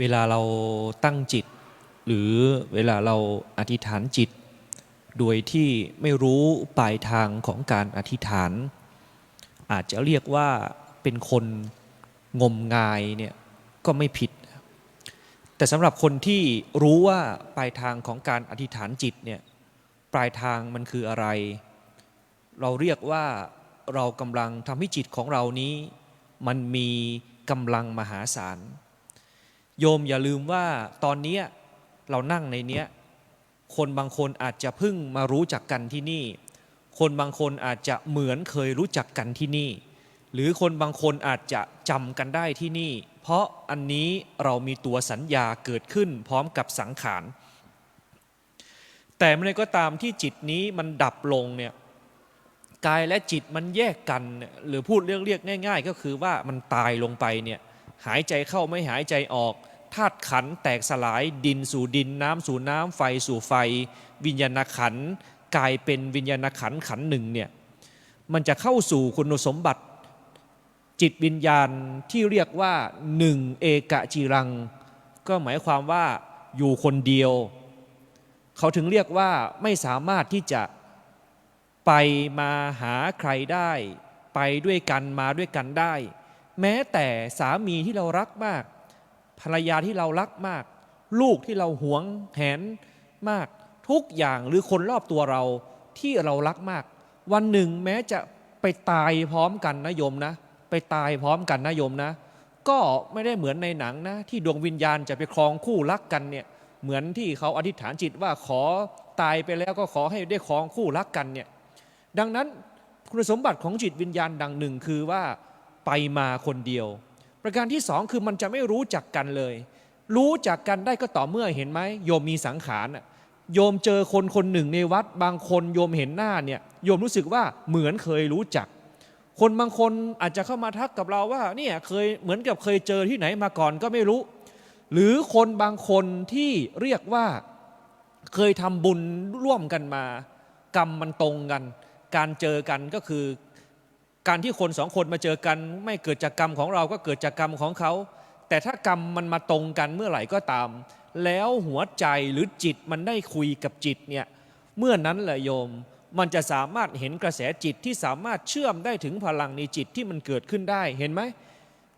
เวลาเราตั้งจิต หรือเวลาเราอธิษฐานจิต โดยที่ไม่รู้ปลายทางของการอธิษฐาน อาจจะเรียกว่าเป็นคนงมงายเนี่ยก็ไม่ผิด แต่สำหรับคนที่รู้ว่าปลายทางของการอธิษฐานจิตเนี่ยปลายทางมันคืออะไร เราเรียกว่าเรากำลังทำให้จิตของเรานี้ มันมีกำลังมหาศาล โยมอย่าลืมว่าตอนนี้เรานั่งในเนี้ยคนบางคนอาจจะเพิ่งมารู้จักกันที่นี่ คนบางคนอาจจะเหมือนเคยรู้จักกันที่นี่ หรือคนบางคนอาจจะจำกันได้ที่นี่ เพราะอันนี้เรามีตัวสัญญาเกิดขึ้นพร้อมกับสังขาร แต่เมื่อก็ตามที่จิตนี้มันดับลงเนี่ยกายและจิตมันแยกกัน หรือพูดเรียกเรียกง่าย ๆ ก็คือว่ามันตายลงไปเนี่ยหายใจเข้าไม่หายใจออก ธาตุขันธ์แตกสลายดินสู่ดินน้ำสู่น้ำไฟสู่ไฟ วิญญาณขันธ์กลายเป็นวิญญาณขันธ์ขันธ์หนึ่งเนี่ยมันจะเข้าสู่คุณสมบัติจิตวิญญาณที่เรียกว่าหนึ่งเอกจิรัง ก็หมายความว่าอยู่คนเดียว เขาถึงเรียกว่าไม่สามารถที่จะไปมาหาใครได้ ไปด้วยกันมาด้วยกันได้ แม้แต่สามีที่เรารักมาก ภรรยาที่เรารักมาก ลูกที่เราหวงแหนมาก ทุกอย่างหรือคนรอบตัวเราที่เรารักมาก วันหนึ่งแม้จะไปตายพร้อมกันนะโยมนะ ไปตายพร้อมกันนะโยมนะ ก็ไม่ได้เหมือนในหนังนะ ที่ดวงวิญญาณจะไปครองคู่รักกันเนี่ยเหมือนที่เขาอธิษฐานจิตว่าขอตายไปแล้วก็ขอให้ได้ครองคู่รักกันเนี่ยดังนั้นคุณสมบัติของจิตวิญญาณดังหนึ่งคือว่าไปมาคนเดียว ประการที่สองคือมันจะไม่รู้จักกันเลย รู้จักกันได้ก็ต่อเมื่อเห็นไหมโยมมีสังขารน่ะโยมเจอคนคนหนึ่งในวัด บางคนโยมเห็นหน้าเนี่ยโยมรู้สึกว่าเหมือนเคยรู้จัก คนบางคนอาจจะเข้ามาทักกับเราว่าเนี่ยเคยเหมือนกับเคยเจอที่ไหนมาก่อนก็ไม่รู้ หรือคนบางคนที่เรียกว่าเคยทำบุญร่วมกันมา กรรมมันตรงกัน การเจอกันก็คือ การที่คนสองคนมาเจอกัน ไม่เกิดจากกรรมของเราก็เกิดจากกรรมของเขา แต่ถ้ากรรมมันมาตรงกันเมื่อไหร่ก็ตาม แล้วหัวใจหรือจิตมันได้คุยกับจิตเนี่ยเมื่อนั้นแหละโยมมันจะสามารถเห็นกระแสจิตที่สามารถเชื่อมได้ถึงพลังในจิตที่มันเกิดขึ้นได้เห็นไหม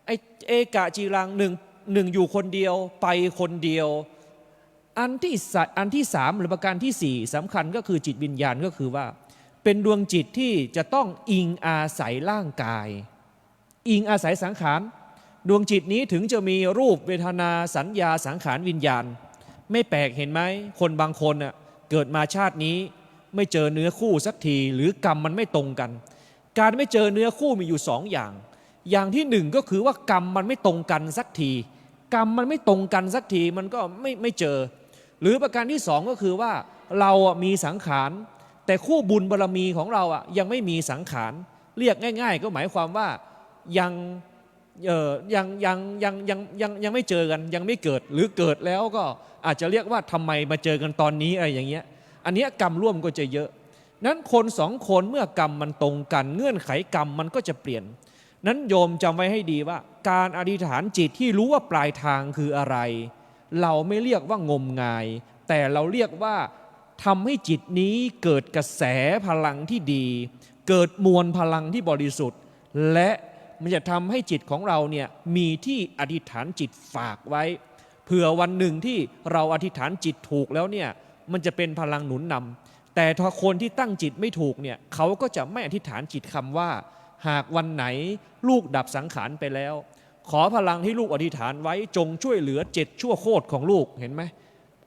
ไอเอกะจีรังหนึ่งหนึ่งอยู่คนเดียวไปคนเดียว อันที่อันที่สามหรือประการที่สี่สำคัญก็คือจิตวิญญาณก็คือว่า เป็นดวงจิตที่จะต้องอิงอาศัยร่างกาย อิงอาศัยสังขาร ดวงจิตนี้ถึงจะมีรูปเวทนาสัญญาสังขารวิญญาณ ไม่แปลกเห็นไหมคนบางคนน่ะเกิดมาชาตินี้ไม่เจอเนื้อคู่สักทีหรือกรรมมันไม่ตรงกัน การไม่เจอเนื้อคู่มีอยู่สองอย่าง อย่างที่หนึ่งก็คือว่ากรรมมันไม่ตรงกันสักที กรรมมันไม่ตรงกันสักทีมันก็ไม่ไม่เจอ หรือประการที่สองก็คือว่าเรามีสังขาร แต่คู่บุญบารรมีของเราอะยังไม่มีสังขาร เรียกง่าย ๆ ก็หมายความว่ายังเออยังยังยังยังยังยังไม่เจอกันยังไม่เกิดหรือเกิดแล้วก็อาจจะเรียกว่าทำไมมาเจอกันตอนนี้อะไรอย่างเงี้ยอันนี้กรรมร่วมก็จะเยอะ นั้นคนสองคนเมื่อกรรมมันตรงกัน เงื่อนไขกรรมมันก็จะเปลี่ยน นั้นโยมจำไว้ให้ดีว่า การอธิษฐานจิตที่รู้ว่าปลายทางคืออะไร เราไม่เรียกว่างมงาย แต่เราเรียกว่า ทำให้จิตนี้เกิดกระแสพลังที่ดี เกิดมวลพลังที่บริสุทธิ์ และมันจะทำให้จิตของเราเนี่ยมีที่อธิษฐานจิตฝากไว้ เผื่อวันหนึ่งที่เราอธิษฐานจิตถูกแล้วเนี่ยมันจะเป็นพลังหนุนนำแต่ถ้าคนที่ตั้งจิตไม่ถูกเนี่ยเขาก็จะไม่อธิษฐานจิตคำว่า หากวันไหนลูกดับสังขารไปแล้ว ขอพลังที่ลูกอธิษฐานไว้จงช่วยเหลือเจ็ดชั่วโคตรของลูกเห็นไหม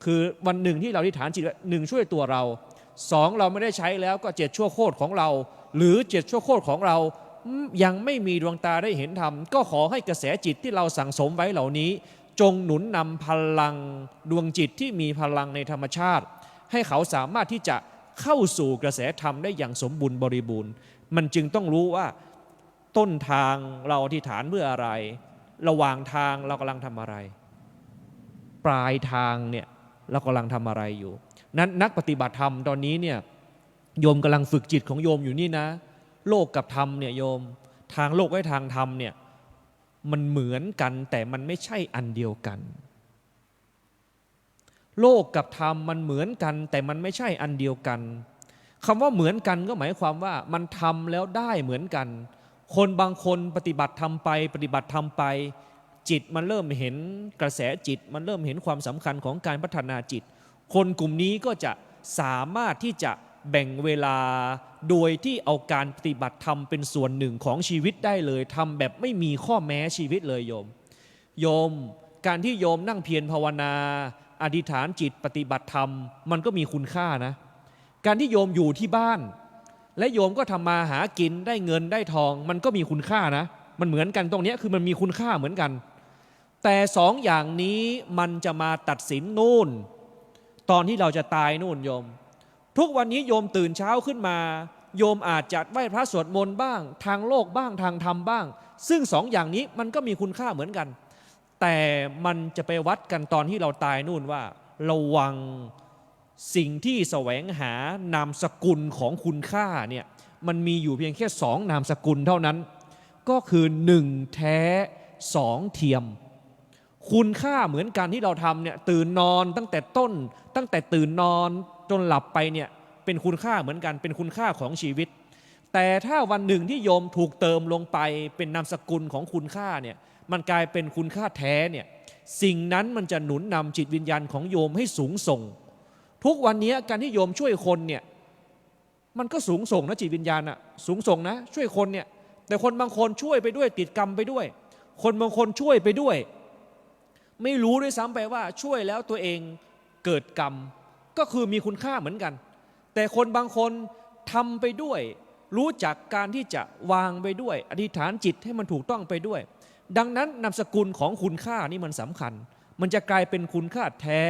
คือวันหนึ่งที่เราอธิษฐานจิตว่าหนึ่งช่วยตัวเราสองเราไม่ได้ใช้แล้วก็เจ็ดชั่วโคตรของเรา หรือเจ็ดชั่วโคตรของเรายังไม่มีดวงตาได้เห็นธรรม ก็ขอให้กระแสจิตที่เราสั่งสมไว้เหล่านี้ จงหนุนนำพลังดวงจิตที่มีพลังในธรรมชาติ ให้เขาสามารถที่จะเข้าสู่กระแสธรรมได้อย่างสมบูรณ์บริบูรณ์ มันจึงต้องรู้ว่าต้นทางเราอธิษฐานเพื่ออะไร ระหว่างทางเรากำลังทำอะไร ปลายทางเนี่ย เรากำลังทำอะไรอยู่ นั้นนักปฏิบัติธรรมตอนนี้เนี่ยโยมกำลังฝึกจิตของโยมอยู่นี่นะ โลกกับธรรมเนี่ยโยมทางโลกและทางธรรมเนี่ยมันเหมือนกันแต่มันไม่ใช่อันเดียวกัน โลกกับธรรมมันเหมือนกัน แต่มันไม่ใช่อันเดียวกันคำว่าเหมือนกันก็หมายความว่ามันทำแล้วได้เหมือนกัน คนบางคนปฏิบัติทำไป ปฏิบัติทำไป จิตมันเริ่มเห็นกระแสจิต มันเริ่มเห็นความสำคัญของการพัฒนาจิต คนกลุ่มนี้ก็จะสามารถที่จะแบ่งเวลาโดยที่เอาการปฏิบัติธรรมเป็นส่วนหนึ่งของชีวิตได้เลยทำแบบไม่มีข้อแม้ชีวิตเลยโยม โยม การที่โยมนั่งเพียรภาวนา อธิษฐานจิตปฏิบัติธรรม มันก็มีคุณค่านะ การที่โยมอยู่ที่บ้าน และโยมก็ทำมาหากินได้เงินได้ทอง มันก็มีคุณค่านะ มันเหมือนกันตรงนี้คือมันมีคุณค่าเหมือนกัน แต่สองอย่างนี้มันจะมาตัดสินนู่น ตอนที่เราจะตายนู่นโยม ทุกวันนี้โยมตื่นเช้าขึ้นมา โยมอาจจะไหว้พระสวดมนต์บ้าง ทางโลกบ้างทางธรรมบ้าง ซึ่งสองอย่างนี้มันก็มีคุณค่าเหมือนกัน แต่มันจะไปวัดกันตอนที่เราตายนู่นว่า ระวังสิ่งที่แสวงหานามสกุลของคุณค่าเนี่ยมันมีอยู่เพียงแค่สองนามสกุลเท่านั้น ก็คือหนึ่งแท้สองเทียม คุณค่าเหมือนกันที่เราทำเนี่ยตื่นนอนตั้งแต่ต้น ตั้งแต่ตื่นนอนจนหลับไปเนี่ยเป็นคุณค่าเหมือนกันเป็นคุณค่าของชีวิต แต่ถ้าวันหนึ่งที่โยมถูกเติมลงไปเป็นนามสกุลของคุณค่าเนี่ยมันกลายเป็นคุณค่าแท้เนี่ยสิ่งนั้นมันจะหนุนนำจิตวิญญาณของโยมให้สูงส่ง ทุกวันนี้การที่โยมช่วยคนเนี่ยมันก็สูงส่งนะจิตวิญญาณอะสูงส่งนะช่วยคนเนี่ยแต่คนบางคนช่วยไปด้วยติดกรรมไปด้วย คนบางคนช่วยไปด้วย ไม่รู้ด้วยซ้ำไปว่าช่วยแล้วตัวเองเกิดกรรม ก็คือมีคุณค่าเหมือนกัน แต่คนบางคนทำไปด้วย รู้จักการที่จะวางไปด้วย อธิษฐานจิตให้มันถูกต้องไปด้วย ดังนั้นนามสกุลของคุณค่านี่มันสำคัญ มันจะกลายเป็นคุณค่าแท้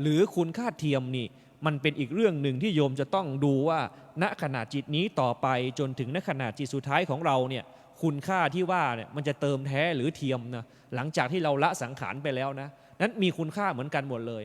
หรือคุณค่าเทียมนี่มันเป็นอีกเรื่องหนึ่งที่โยมจะต้องดูว่า ณขณะจิตนี้ต่อไปจนถึงณขณะจิตสุดท้ายของเราเนี่ย คุณค่าที่ว่าเนี่ยมันจะเติมแท้หรือเทียมนะหลังจากที่เราละสังขารไปแล้วนะนั้นมีคุณค่าเหมือนกันหมดเลย